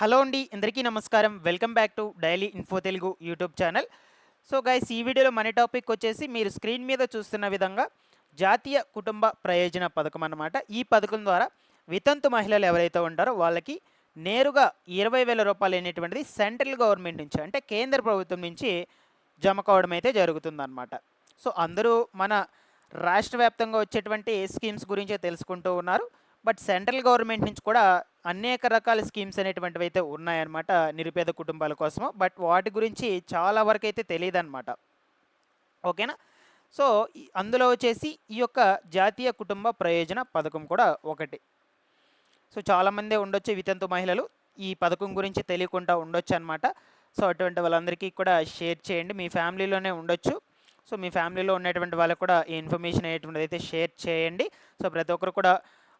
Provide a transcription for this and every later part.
Hello అండి అందరికీ నమస్కారం. Welcome back to daily info Telugu YouTube channel. So guys ఈ వీడియోలో మన టాపిక్ వచ్చేసి మీరు స్క్రీన్ మీద చూస్తున్న విధంగా జాతీయ కుటుంబ ప్రయోజన పథకం అన్నమాట. ఈ పథకం ద్వారా వితంతు మహిళలు ఎవరైతే ఉంటారో వాళ్ళకి నేరుగా ఇరవై వేల రూపాయలు అనేటువంటిది సెంట్రల్ గవర్నమెంట్ నుంచి అంటే కేంద్ర ప్రభుత్వం నుంచి జమ కావడం అయితే జరుగుతుందన్నమాట. సో అందరూ మన రాష్ట్ర వ్యాప్తంగా వచ్చేటువంటి స్కీమ్స్ గురించే తెలుసుకుంటూ ఉన్నారు. బట్ సెంట్రల్ గవర్నమెంట్ నుంచి కూడా అనేక రకాల స్కీమ్స్ అనేటువంటివి అయితే ఉన్నాయన్నమాట నిరుపేద కుటుంబాల కోసము. బట్ వాటి గురించి చాలా వరకు అయితే తెలియదు అనమాట ఓకేనా? సో అందులో వచ్చేసి ఈ యొక్క జాతీయ కుటుంబ ప్రయోజన పథకం కూడా ఒకటి. సో చాలామంది ఉండొచ్చు వితంతు మహిళలు. ఈ పథకం గురించి తెలియకుండా ఉండొచ్చు అనమాట సో అటువంటి వాళ్ళందరికీ కూడా షేర్ చేయండి. మీ ఫ్యామిలీలోనే ఉండొచ్చు. సో మీ ఫ్యామిలీలో ఉన్నటువంటి వాళ్ళకు కూడా ఈ ఇన్ఫర్మేషన్ అనేటువంటిది అయితే షేర్ చేయండి. సో ప్రతి ఒక్కరు కూడా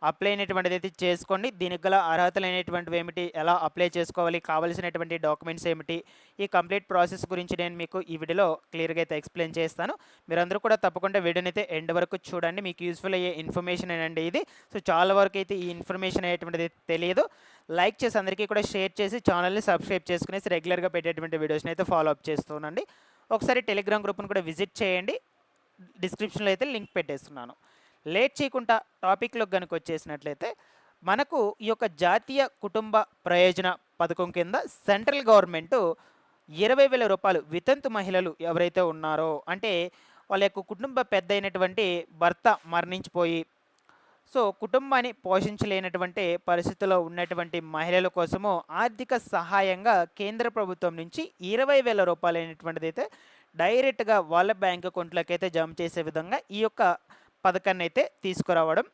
అప్లై అనేటువంటిది అయితే చేసుకోండి. దీనికి గల అర్హతలు అనేటువంటివి ఏమిటి? ఎలా అప్లై చేసుకోవాలి? కావాల్సినటువంటి డాక్యుమెంట్స్ ఏమిటి? ఈ కంప్లీట్ ప్రాసెస్ గురించి నేను మీకు ఈ వీడియోలో క్లియర్గా అయితే ఎక్స్ప్లెయిన్ చేస్తాను. మీరందరూ కూడా తప్పకుండా వీడియోని అయితే ఎండ్ వరకు చూడండి. మీకు యూస్ఫుల్ అయ్యే ఇన్ఫర్మేషన్ అండి ఇది. సో చాలా వరకు అయితే ఈ ఇన్ఫర్మేషన్ అనేటువంటిది తెలియదు. లైక్ చేసి అందరికీ కూడా షేర్ చేసి ఛానల్ని సబ్స్క్రైబ్ చేసుకునేసి రెగ్యులర్గా పెట్టేటువంటి వీడియోస్ని అయితే ఫాలో అప్ చేస్తున్నాండి ఒకసారి టెలిగ్రామ్ గ్రూప్ని కూడా విజిట్ చేయండి. డిస్క్రిప్షన్లో అయితే లింక్ పెట్టేస్తున్నాను. లేట్ చేయకుండా టాపిక్లోకి కనుక వచ్చేసినట్లయితే మనకు ఈ యొక్క జాతీయ కుటుంబ ప్రయోజన పథకం కింద సెంట్రల్ గవర్నమెంట్ ఇరవై వేల రూపాయలు వితంతు మహిళలు ఎవరైతే ఉన్నారో అంటే వాళ్ళ యొక్క కుటుంబ పెద్ద అయినటువంటి భర్త మరణించిపోయి సో కుటుంబాన్ని పోషించలేనటువంటి పరిస్థితిలో ఉన్నటువంటి మహిళల కోసము ఆర్థిక సహాయంగా కేంద్ర ప్రభుత్వం నుంచి ఇరవై వేల రూపాయలు అయినటువంటిది అయితే డైరెక్ట్గా వాళ్ళ బ్యాంక్ అకౌంట్లోకి అయితే జమ చేసే విధంగా ఈ యొక్క పథకాన్ని అయితే తీసుకురావడం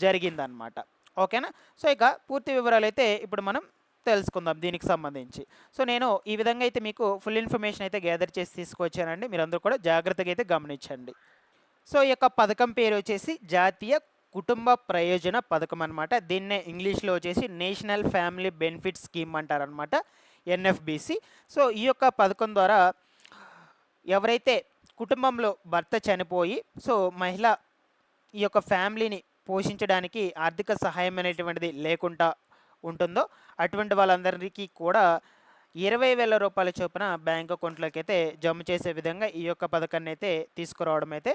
జరిగిందనమాట ఓకేనా? సో ఇక పూర్తి వివరాలు అయితే ఇప్పుడు మనం తెలుసుకుందాం దీనికి సంబంధించి. సో నేను ఈ విధంగా అయితే మీకు ఫుల్ ఇన్ఫర్మేషన్ అయితే గ్యాదర్ చేసి తీసుకొచ్చానండి. మీరందరూ కూడా జాగ్రత్తగా అయితే గమనించండి. సో ఈ యొక్క పథకం పేరు వచ్చేసి జాతీయ కుటుంబ ప్రయోజన పథకం అనమాట దీన్నే ఇంగ్లీష్లో వచ్చేసి నేషనల్ ఫ్యామిలీ బెనిఫిట్ స్కీమ్ అంటారనమాట ఎన్ఎఫ్బిసి. సో ఈ యొక్క పథకం ద్వారా ఎవరైతే కుటుంబంలో భర్త చనిపోయి సో మహిళ ఈ యొక్క ఫ్యామిలీని పోషించడానికి ఆర్థిక సహాయం అనేటువంటిది లేకుండా ఉంటుందో అటువంటి వాళ్ళందరికీ కూడా ఇరవై వేల రూపాయల చొప్పున బ్యాంక్ అకౌంట్లోకి అయితే జమ చేసే విధంగా ఈ యొక్క పథకాన్ని అయితే తీసుకురావడం అయితే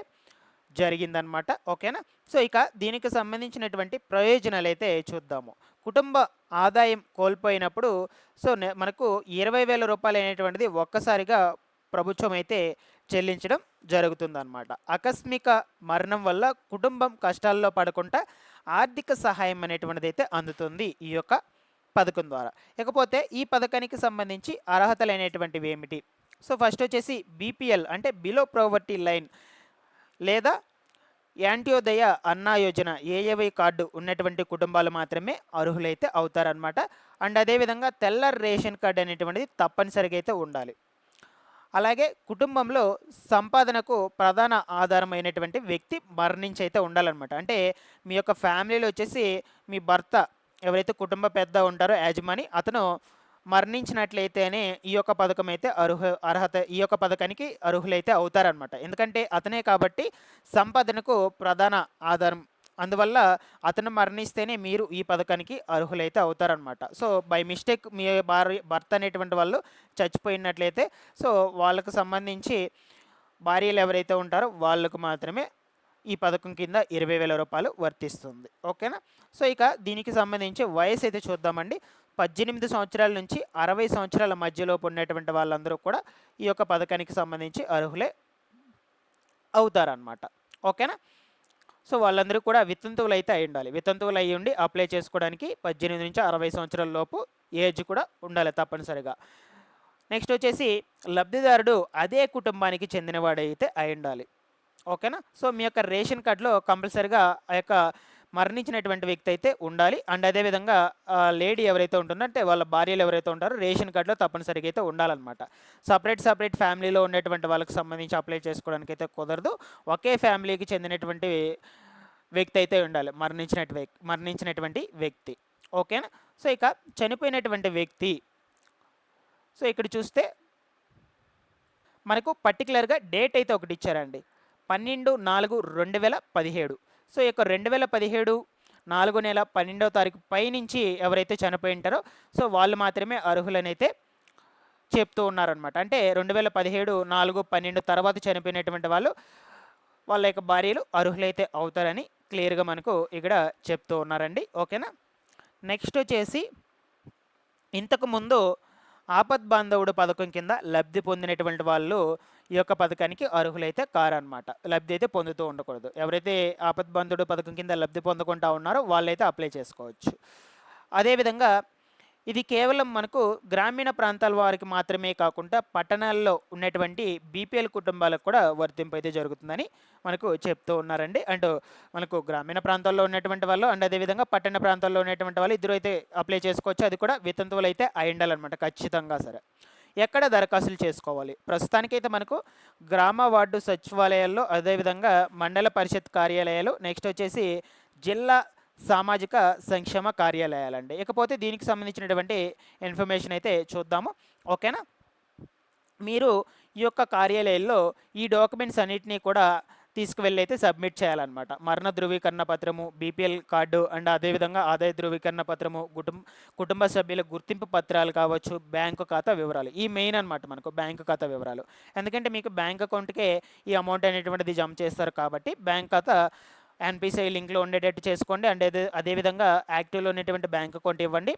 జరిగిందనమాట ఓకేనా? సో ఇక దీనికి సంబంధించినటువంటి ప్రయోజనాలు అయితే చూద్దాము. కుటుంబ ఆదాయం కోల్పోయినప్పుడు సో మనకు ఇరవై వేల రూపాయలు అనేటువంటిది ఒక్కసారిగా ప్రభుత్వం అయితే చెల్లించడం జరుగుతుందన్నమాట. ఆకస్మిక మరణం వల్ల కుటుంబం కష్టాల్లో పడకుండా ఆర్థిక సహాయం అనేటువంటిది అయితే అందుతుంది ఈ యొక్క పథకం ద్వారా. ఇకపోతే ఈ పథకానికి సంబంధించి అర్హతలు అనేటువంటివి ఏమిటి? సో ఫస్ట్ వచ్చేసి బీపీఎల్ అంటే బిలో ప్రావర్టీ లైన్ లేదా యాంట్యోదయ అన్నా యోజన ఏఏవై కార్డు ఉన్నటువంటి కుటుంబాలు మాత్రమే అర్హులైతే అవుతారనమాట అండ్ అదేవిధంగా తెల్ల రేషన్ కార్డు అనేటువంటిది తప్పనిసరిగా అయితే ఉండాలి. అలాగే కుటుంబంలో సంపాదనకు ప్రధాన ఆధారమైనటువంటి వ్యక్తి మరణించి అయితే ఉండాలన్నమాట. అంటే మీ యొక్క ఫ్యామిలీలో వచ్చేసి మీ భర్త ఎవరైతే కుటుంబ పెద్ద ఉంటారో యాజమాని అతను మరణించినట్లయితేనే ఈ యొక్క పథకం అయితే అర్హ అర్హత ఈ యొక్క పథకానికి అర్హులైతే అవుతారనమాట ఎందుకంటే అతనే కాబట్టి సంపాదనకు ప్రధాన ఆధారం అందువల్ల అతను మరణిస్తేనే మీరు ఈ పథకానికి అర్హులైతే అవుతారనమాట సో బై మిస్టేక్ మీ భార్య భర్త అనేటువంటి వాళ్ళు చచ్చిపోయినట్లయితే సో వాళ్ళకు సంబంధించి భార్యలు ఎవరైతే ఉంటారో వాళ్ళకు మాత్రమే ఈ పథకం కింద ఇరవై వేల రూపాయలు వర్తిస్తుంది. ఓకేనా? సో ఇక దీనికి సంబంధించి వయసు అయితే చూద్దామండి. పద్దెనిమిది సంవత్సరాల నుంచి అరవై సంవత్సరాల మధ్యలోపు ఉన్నటువంటి వాళ్ళందరూ కూడా ఈ యొక్క పథకానికి సంబంధించి అర్హులే అవుతారనమాట ఓకేనా? సో వాళ్ళందరూ కూడా వితంతువులు అయితే అయి ఉండాలి. వితంతువులు అయి ఉండి అప్లై చేసుకోవడానికి పద్దెనిమిది నుంచి అరవై సంవత్సరాల లోపు ఏజ్ కూడా ఉండాలి తప్పనిసరిగా. నెక్స్ట్ వచ్చేసి లబ్ధిదారుడు అదే కుటుంబానికి చెందినవాడైతే అయి ఉండాలి. ఓకేనా? సో మీ యొక్క రేషన్ కార్డులో కంపల్సరిగా ఆ యొక్క మరణించినటువంటి వ్యక్తి అయితే ఉండాలి. అండ్ అదేవిధంగా లేడీ ఎవరైతే ఉంటుందో అంటే వాళ్ళ భార్యలు ఎవరైతే ఉంటారో రేషన్ కార్డులో తప్పనిసరిగా అయితే ఉండాలన్నమాట. సపరేట్ సపరేట్ ఫ్యామిలీలో ఉన్నటువంటి వాళ్ళకి సంబంధించి అప్లై చేసుకోవడానికి అయితే కుదరదు. ఒకే ఫ్యామిలీకి చెందినటువంటి వ్యక్తి అయితే ఉండాలి. మరణించినటు వ్యక్తి మరణించినటువంటి వ్యక్తి. ఓకేనా? సో ఇక చనిపోయినటువంటి వ్యక్తి. సో ఇక్కడ చూస్తే మనకు పర్టికులర్గా డేట్ అయితే ఒకటి ఇచ్చారండి. పన్నెండు నాలుగు రెండు వేల పదిహేడు. సో ఈ యొక్క రెండు వేల పదిహేడు నాలుగో నెల పన్నెండవ తారీఖు పైనుంచి ఎవరైతే చనిపోయి ఉంటారో సో వాళ్ళు మాత్రమే అర్హులనైతే చెప్తూ ఉన్నారనమాట అంటే రెండు వేల పదిహేడు నాలుగు పన్నెండు తర్వాత చనిపోయినటువంటి వాళ్ళు వాళ్ళ యొక్క భార్యలు అర్హులైతే అవుతారని క్లియర్గా మనకు ఇక్కడ చెప్తూ ఉన్నారండి. ఓకేనా? నెక్స్ట్ వచ్చేసి ఇంతకు ముందు ఆపద్ బాంధవుడు పథకం కింద లబ్ధి పొందినటువంటి వాళ్ళు ఈ యొక్క పథకానికి అర్హులైతే కారనమాట లబ్ధి అయితే పొందుతూ ఉండకూడదు. ఎవరైతే ఆపద్బంధుడు పథకం కింద లబ్ధి పొందుకుంటా ఉన్నారో వాళ్ళైతే అప్లై చేసుకోవచ్చు. అదేవిధంగా ఇది కేవలం మనకు గ్రామీణ ప్రాంతాల వారికి మాత్రమే కాకుండా పట్టణాల్లో ఉన్నటువంటి బీపీఎల్ కుటుంబాలకు కూడా వర్తింపు అయితే జరుగుతుందని మనకు చెప్తూ ఉన్నారండి. అండ్ మనకు గ్రామీణ ప్రాంతాల్లో ఉన్నటువంటి వాళ్ళు అండ్ అదేవిధంగా పట్టణ ప్రాంతాల్లో ఉన్నటువంటి వాళ్ళు ఇద్దరు అయితే అప్లై చేసుకోవచ్చు. అది కూడా వితంతువులు అయితే అయి ఉండాలన్నమాట ఖచ్చితంగా సరే. ఎక్కడ దరఖాస్తులు చేసుకోవాలి? ప్రస్తుతానికైతే మనకు గ్రామ వార్డు సచివాలయాల్లో అదేవిధంగా మండల పరిషత్ కార్యాలయాలు నెక్స్ట్ వచ్చేసి జిల్లా సామాజిక సంక్షేమ కార్యాలయాలండి. ఇకపోతే దీనికి సంబంధించినటువంటి ఇన్ఫర్మేషన్ అయితే చూద్దాము. ఓకేనా? మీరు ఈ యొక్క కార్యాలయాల్లో ఈ డాక్యుమెంట్స్ అన్నిటినీ కూడా తీసుకువెళ్ళి అయితే సబ్మిట్ చేయాలన్నమాట. మరణ ధృవీకరణ పత్రము బీపీఎల్ కార్డు అండ్ అదేవిధంగా ఆదాయ ధృవీకరణ పత్రము కుటుంబ కుటుంబ సభ్యుల గుర్తింపు పత్రాలు కావచ్చు బ్యాంకు ఖాతా వివరాలు. ఈ మెయిన్ అనమాట మనకు బ్యాంకు ఖాతా వివరాలు. ఎందుకంటే మీకు బ్యాంక్ అకౌంట్కే ఈ అమౌంట్ అనేటువంటిది జమ చేస్తారు కాబట్టి బ్యాంక్ ఖాతా ఎన్పిసిఐ లింక్లో ఉండేటట్టు చేసుకోండి. అండ్ అదే అదేవిధంగా యాక్టివ్లో ఉన్నటువంటి బ్యాంక్ అకౌంట్ ఇవ్వండి.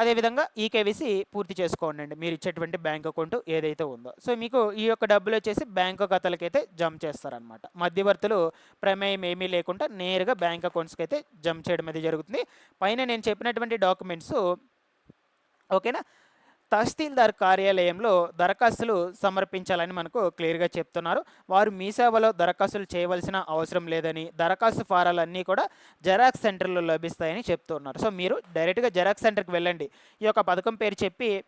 అదేవిధంగా ఈకేవీసీ పూర్తి చేసుకోండి అండి మీరు ఇచ్చేటువంటి బ్యాంక్ అకౌంట్ ఏదైతే ఉందో. సో మీకు ఈ యొక్క డబ్బులు వచ్చేసి బ్యాంక్ అయితే జమ చేస్తారనమాట మధ్యవర్తులు ప్రమేయం ఏమీ లేకుండా నేరుగా బ్యాంక్ అకౌంట్స్కి అయితే జమ చేయడం అయితే జరుగుతుంది. పైన నేను చెప్పినటువంటి డాక్యుమెంట్స్ ఓకేనా? తహసీల్దార్ కార్యాలయంలో దరఖాస్తులు సమర్పించాలని మనకు క్లియర్గా చెప్తున్నారు. వారు మీ సేవలో దరఖాస్తులు చేయవలసిన అవసరం లేదని దరఖాస్తు ఫారాలన్నీ కూడా జెరాక్స్ సెంటర్లో లభిస్తాయని చెప్తున్నారు. సో మీరు డైరెక్ట్గా జెరాక్స్ సెంటర్కి వెళ్ళండి. ఈ యొక్క పథకం పేరు చెప్పి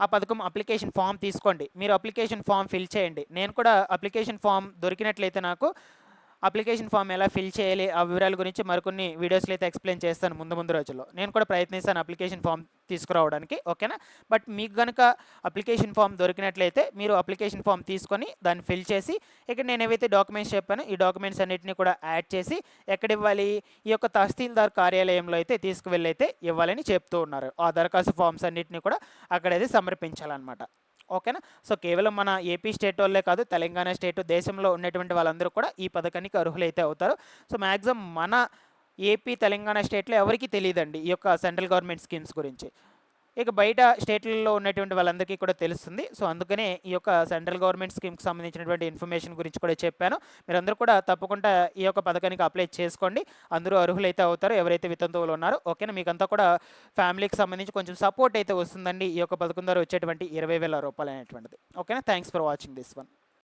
ఆ పథకం అప్లికేషన్ ఫామ్ తీసుకోండి. మీరు అప్లికేషన్ ఫామ్ ఫిల్ చేయండి. నేను కూడా అప్లికేషన్ ఫామ్ దొరికినట్లయితే నాకు అప్లికేషన్ ఫామ్ ఎలా ఫిల్ చేయాలి ఆ వివరాల గురించి మరికొన్ని వీడియోస్లో అయితే ఎక్స్ప్లెయిన్ చేస్తాను ముందు ముందు రోజుల్లో. నేను కూడా ప్రయత్నిస్తాను అప్లికేషన్ ఫామ్ తీసుకురావడానికి ఓకేనా? బట్ మీకు కనుక అప్లికేషన్ ఫామ్ దొరికినట్లయితే మీరు అప్లికేషన్ ఫామ్ తీసుకొని దాన్ని ఫిల్ చేసి ఇక్కడ నేను ఏవైతే డాక్యుమెంట్స్ చెప్పానో ఈ డాక్యుమెంట్స్ అన్నింటినీ కూడా యాడ్ చేసి ఎక్కడ ఇవ్వాలి ఈ యొక్క తహసీల్దార్ కార్యాలయంలో అయితే తీసుకువెళ్ళైతే ఇవ్వాలని చెప్తూ ఉన్నారు. ఆ దరఖాస్తు ఫామ్స్ అన్నింటినీ కూడా అక్కడైతే సమర్పించాలన్నమాట. ఓకేనా? సో కేవలం మన ఏపీ స్టేట్ వాళ్ళే కాదు తెలంగాణ స్టేట్ దేశంలో ఉన్నటువంటి వాళ్ళందరూ కూడా ఈ పథకానికి అర్హులైతే అవుతారు. సో మ్యాక్సిమం మన ఏపీ తెలంగాణ స్టేట్లో ఎవరికీ తెలియదండి ఈ యొక్క సెంట్రల్ గవర్నమెంట్ స్కీమ్స్ గురించి. ఇక బయట స్టేట్లలో ఉన్నటువంటి వాళ్ళందరికీ కూడా తెలుస్తుంది. సో అందుకనే ఈ యొక్క సెంట్రల్ గవర్నమెంట్ స్కీమ్కి సంబంధించినటువంటి ఇన్ఫర్మేషన్ గురించి కూడా చెప్పాను. మీరందరూ కూడా తప్పకుండా ఈ యొక్క పథకానికి అప్లై చేసుకోండి. అందరూ అర్హులైతే అవుతారు. ఎవరైతే వితంతువులు ఉన్నారో ఓకేనా? మీకంతా కూడా ఫ్యామిలీకి సంబంధించి కొంచెం సపోర్ట్ అయితే వస్తుందండి. ఈ యొక్క పథకం ద్వారా వచ్చేటువంటి ఇరవై వేల రూపాయలు అనేటువంటిది. ఓకేనా? Thanks for watching this one.